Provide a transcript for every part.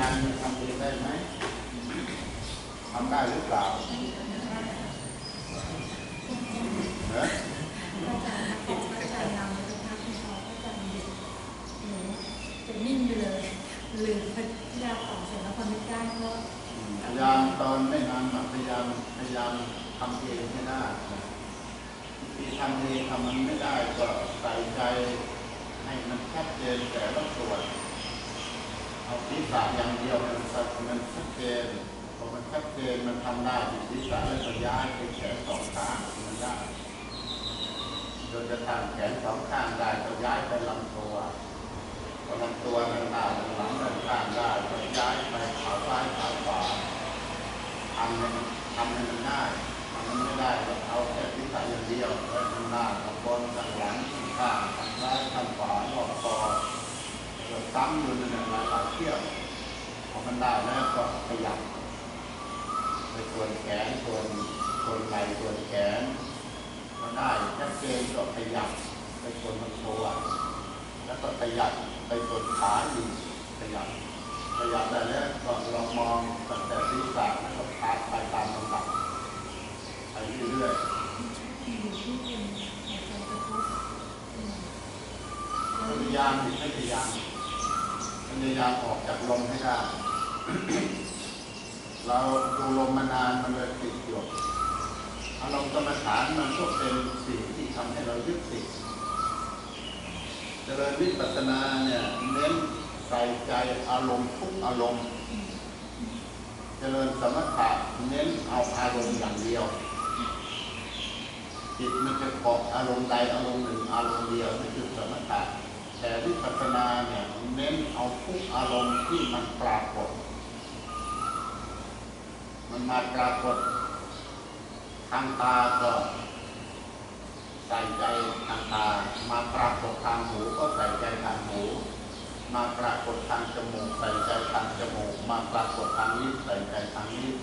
นานทำเองได้ไหมทำได้หรือเปล่าเนอะจะนิ่งไปเลยลืมพระยาของเสร็จแล้วพอนึกได้ก็พยายามตอนไม่นานพยายามพยายามทำเองให้ได้ที่ทำเองทำมันไม่ได้ก็ใส่ใจให้มันชัดเจนแต่ละส่วน เอาศีรษะอย่างเดียวมันสักมันชัดเจนพอมันชัดเจนมันทำได้ศีรษะแล้วก็ย้ายไปแขนสองข้างมันได้จนกระทั่งแขนสองข้างได้ก็ย้ายไปลำตัวพอลำตัวมันได้มันหลังมันข้างได้ก็ย้ายไปขาซ้ายขาขวาทำให้มันทำให้มันได้ทำมันไม่ได้ก็เอาแค่ศีรษะอย่างเดียวแล้วข้างหน้าข้างบนข้างหลังข้างข้างซ้ายข้างขวารอบคอ เราซ้ำอยู่นั่นแหละหลายหลายเที่ยวพอมันได้แล้วก็ขยับไปส่วนแขนส่วนส่วนไหล่ส่วนแขนก็ได้ชัดเจนก็ขยับไปส่วนลำตัวแล้วก็ขยับไปส่วนขาอีกขยับขยับได้แล้วก็ลองมองตั้งแต่ศีรษะแล้วก็พาไปตามลำดับไปเรื่อยอยู่ที่เป็นหัวใจกระทบๆพยายามพยายาม พยายามออกจากลมให้ได้ เราดูลมมานานมันเลยติดอยู่อารมณ์กรรมฐานมันก็เป็นสิ่งที่ทำให้เรายึดติดเจริญวิปัสสนาเนี่ยเน้นใส่ใจอารมณ์ทุกอารมณ์ เจริญสมถะเน้นเอาอารมณ์อย่างเดียว จิตมันจะเกาะอารมณ์ใดอารมณ์หนึ่งอารมณ์เดียวนี่คือสมถะ แต่วิปัสสนาเนี่ยเน้นเอาทุกอารมณ์ที่มันปรากฏ มันมาปรากฏ ทางตาก็ใส่ใจทางตา มาปรากฏทางหูก็ใส่ใจทางหูมาปรากฏทางจมูกใส่ใจทางจมูก มาปรากฏทางลิ้นใส่ใจทางลิ้น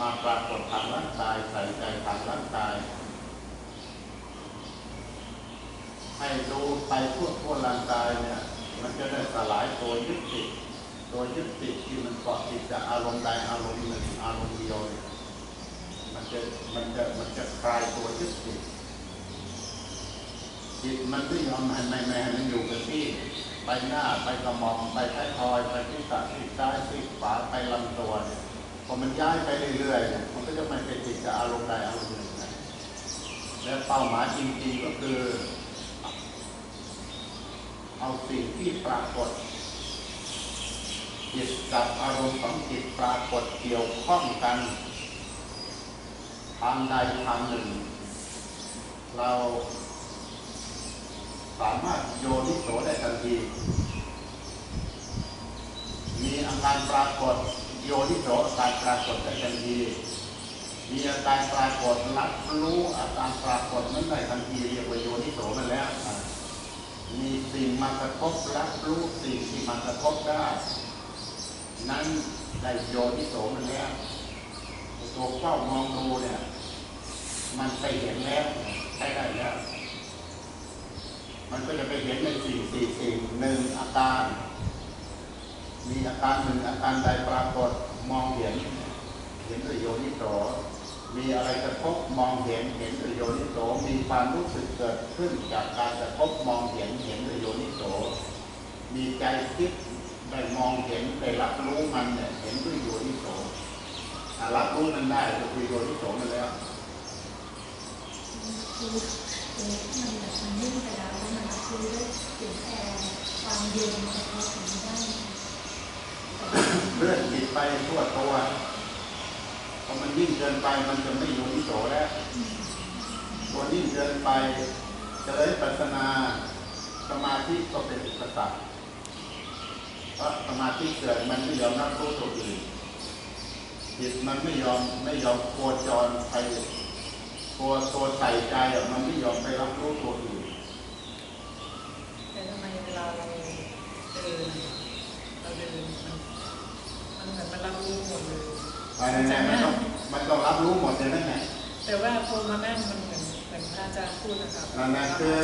มาปรากฏทางร่างกายใส่ใจทางร่างกาย ให้ดูไปทั่วทั่วร่างกายเนี่ย มันจะได้สลายตัวยึดติดตัวยึดติดที่มันเกาะติดจากอารมณ์ใดอารมณ์หนึ่งอารมณ์เดียวเนี่ยมันจะมันจะมันจะคลายตัวยึดติดจิตมันไม่ยอมให้ไม่ไม่ให้มันอยู่กับที่ไปหน้าไปกระมอมไปท้ายทอยไปที่ตัดที่ซ้ายที่ขวาไปลำตัวเนี่ยพอมันย้ายไปเรื่อยๆเนี่ยมันก็จะไม่ไปติดกับอารมณ์ใดอารมณ์หนึ่งนะและเป้าหมายจริงๆก็คือ เอาสิ่งที่ปรากฏจิตกับอารมณ์ของจิตปรากฏเกี่ยวข้องกันทางใดทางหนึ่ง เราสามารถโยนิโสได้ทันที มีอาการปรากฏโยนิโสอาการปรากฏได้ทันที มีอาการปรากฏรับรู้อาการปรากฏนั้นได้ทันทีเรียกว่าโยนิโสมันแล้วอะ มีสิ่งมากระทบรับรู้สิ่งที่มากระทบได้ นั้นได้โยนิโสมันแล้วตัวเฝ้ามองดูเนี่ย มันไปเห็นแล้วใช้ได้แล้ว มันก็จะไปเห็นในสิ่งสี่สิ่งหนึ่งอาการ มีอาการหนึ่งอาการใดปรากฏมองเห็น เห็นด้วยโยนิโส มีอะไรกระทบมองเห็นเห็นด้วยโยนิโสมีความรู้สึกเกิดขึ้นจากการกระทบมองเห็นเห็นด้วยโยนิโสมีใจคิดได้มองเห็นได้รับรู้มันเนี่ยเห็นด้วยโยนิโสอะรับรู้มันได้ก็คือโยนิโสมันแล้วคือเออมันแบบมันนิ่งไปแล้วแล้วมันรับรู้ได้เปลี่ยนแปลงความเย็นกระทบถึงได้เลื่อนจิตไปทั่วตัว พอมันยิ่งเกินไปมันจะไม่โยนิโสแล้วพอยิ่งเกินไปเจริญปัสนาสมาธิก็เป็นอุปสรรคเพราะสมาธิเกิดมันไม่ยอมรับรู้ตัวอื่นจิตมันไม่ยอมไม่ยอมโคจรไปตัวตัวใส่ใจมันไม่ยอมไปรับรู้ตัวอื่นแต่ทำไมเวลาเราเดินเราเดินมันมันเหมือนมันรับรู้หมดเลย ภายในนั้นมันต้องมันต้องรับรู้หมดเลยนั่นไงแต่ว่าพอมานั่งมันเหมือนเหมือนพระอาจารย์พูดนะครับนั่นนะคือ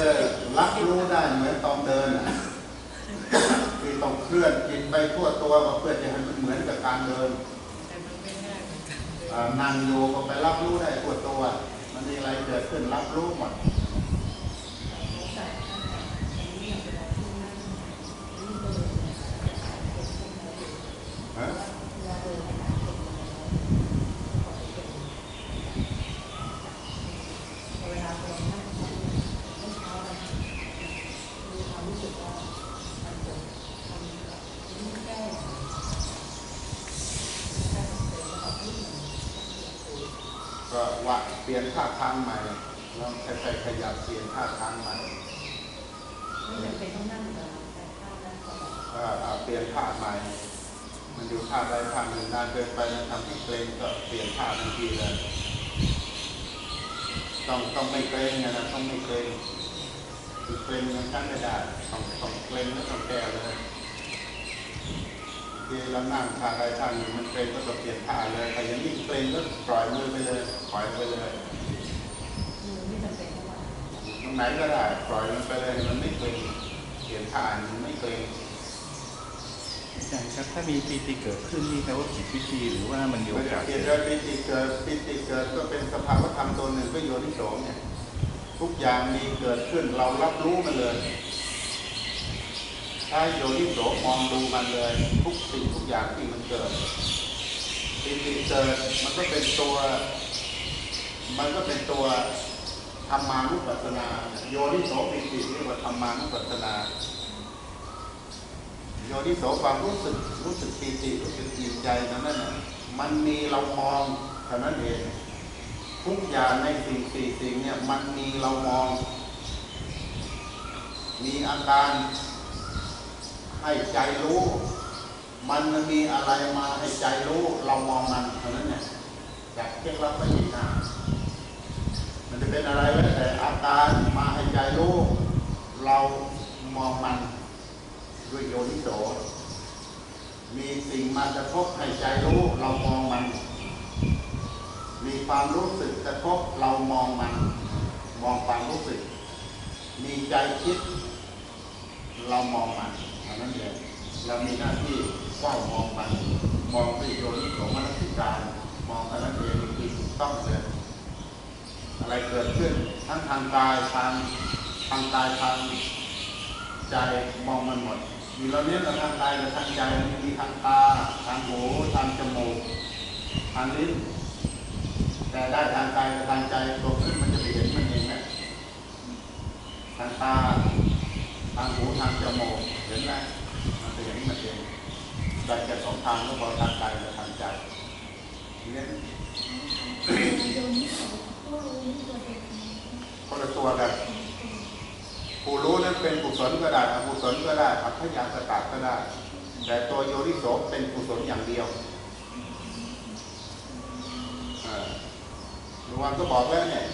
รับรู้ได้เหมือนตอนเดินอะทีต้องเคลื่อนจิตไปทั่วตัวเพื่อจะให้มันเหมือนกับการเดินแต่มันไม่ง่ายเหมือนกันเลยอ่านั่งอยู่ก็ไปรับรู้ได้ทั่วตัว มันมีอะไรเกิดขึ้นรับรู้หมด สงสัยท่านแต่อันนี้เวลาที่นั่งนี่เบอร์เนี่ยการเป็นคนเดียว ฮะ เวลาเดินในการเป็นคนเดียวเวลาเดินนั่งเมื่อเช้าเรามีความรู้สึกว่ามันจะทำแบบนี้แก้แก้เสร็จแล้วแบบนี้ ก็ว่าเปลี่ยนท่าทางใหม่ลองค่อยๆขยับเปลี่ยนท่าทางใหม่ไม่จำเป็นต้องนั่งแบบแต่ข้าวนั่งก็แบบอ่าอ่าเปลี่ยนท่าใหม่ มันอยู่ท่าใดท่าหนึ่งนานเกินไปมันทำให้เกรงก็เปลี่ยนท่าทันทีเลยต้องต้องไม่เกรงไงนะต้องไม่เกรงคือเกรงมันชั้นไม่ได้ต้องต้องเกรงแล้วต้องแก้เลย ทีเรานั่งท่าใดท่าหนึ่งมันเกรงก็ต้องเปลี่ยนท่าเลยแต่ยังนี้เกรงก็ปล่อยมือไปเลยปล่อยไปเลยตรงไหนก็ได้ปล่อยมันไปเลยมันไม่เกรงเปลี่ยนท่ามันไม่เกรงอาจารย์ครับถ้ามีปีติเกิดขึ้นนี่แปลว่าผิดวิธีหรือว่ามันโอมันจะกาสเกิดเกิดปิติเกิดปิติเกิดก็เป็นสภาวธรรมตัวหนึ่งก็โยนิโสเนี่ยทุกอย่างมีเกิดขึ้นเรารับรู้มันเลย ถ้โยนิโสมองดูมันเลย ทุกสิ่งทุกอย่างที่มันเกิดปิติเกิดมันก็เป็นตัว มันก็เป็นตัวธรรมานุปัสสนา โยนิโสปิติเรียกว่าธรรมานุปัสสนา โยนิโสความรู้สึกรู้สึกปีติรู้สึกอิ่มใจนั้นน่ะมันมีเรามองเท่านั้นเองทุกอย่างในสิ่งสี่สิ่งเนี่ยมันมีเรามอง มีอาการ ให้ใจรู้ มันมีอะไรมาให้ใจรู้ เรามองมันเท่านั้นเนี่ยจากเคล็ดลับไม่มีหน้ามันจะเป็นอะไรแล้วแต่อาการมาให้ใจรู้ เรามองมันด้วยโยนิโสมีสิ่งมากระทบให้ใจรู้ เรามองมัน มีความรู้สึกกระทบเรามองมัน มองความรู้สึก มีใจคิด เรามองมัน นั้นเองเรามีหน้าที่เฝ้ามองมันมองด้วยโยนิโสมนสิการมองเท่นั้นเองคือถูกต้องเลยอะไรเกิดขึ้นทั้งทางกายทางทางกายทางใจมองมันหมดมีเราเน้นกับทางกายกับทางใจมันมีทางตาทางหูทางจมูกทางลิ้นแต่ได้ทางกายกับทางใจตัวขึ้นมันจะไปเห็นมันเองนะทางตาางหูทางจมูกเห็นไหมมันเห็นมันเองได้แค่สองทางก็พอทางกายกับทางใจเน้นโยมนี่เขาก็รู้นคนละตัวกันผู้รู้นั้นเป็นกุศลก็ได้อกุศลก็ได้อัพยากตะก็ได้ แต่ตัวโยนิโสเป็นกุศลอย่างเดียวอ่าหลวงวันก็บอกแล้วเนี่ย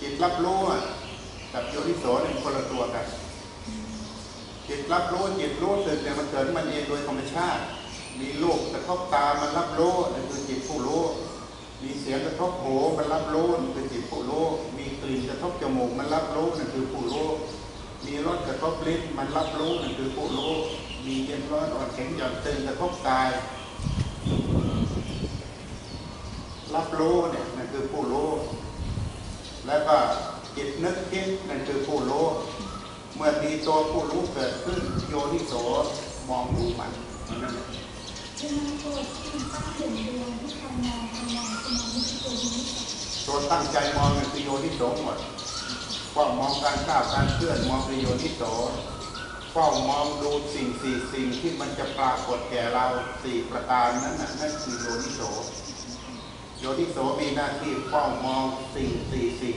จิตรับรู้อะกับโยนิโสเนี่ยคนละตัวกัน จิตรับรู้จิตรู้สึกเนี่ยมันเกิดมันเองโดยธรรมชาติ มีลูกกระทบตามันรับรู้นั่นคือจิตผู้รู้ มีเสียงกระทบหูมันรับรู้นั่นคือจิตผู้รู้ มีกลิ่นกระทบจมูกมันรับรู้นั่นคือผู้รู้ มีรสกระทบลิ้นมันรับรู้นั่นคือผู้รู้ มีเย็นร้อนอ่อนแข็งหย่อนตึงกระทบกาย รับรู้เนี่ยนั่นคือผู้รู้ แล้วก็จิตนึกคิดนั่นคือผู้รู้ มื่อมีตัวผู้รู้เกิดขึ้นโยนิโสมองดูมันตัวตั้งเด่นตัวตัวตั้งใจมองนั่นคือโยนิโสหมดเฝ้ามองการก้าวการเคลื่อนมองคือโยนิโสเฝ้ามองดูสิ่งสี่สิ่งที่มันจะปรากฏแก่เราสี่ประการนั้นนั่นคือโยนิโสโยนิโสมีหน้าที่เฝ้ามองสิ่งสี่สิ่ง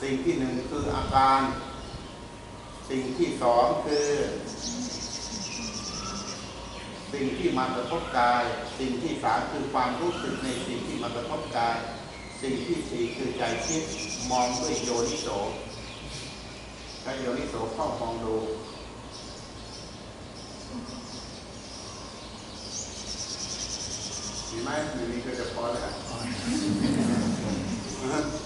สิ่งที่หนึ่งคืออาการ สิ่งที่สองคือ สิ่งที่มากระทบกาย สิ่งที่สามคือความรู้สึกในสิ่งที่มากระทบกาย สิ่งที่สี่คือใจคิดมองด้วยโยนิโสใช้โยนิโสเข้ามองดูมีไหมมีนี้ก็จะพอแล้ว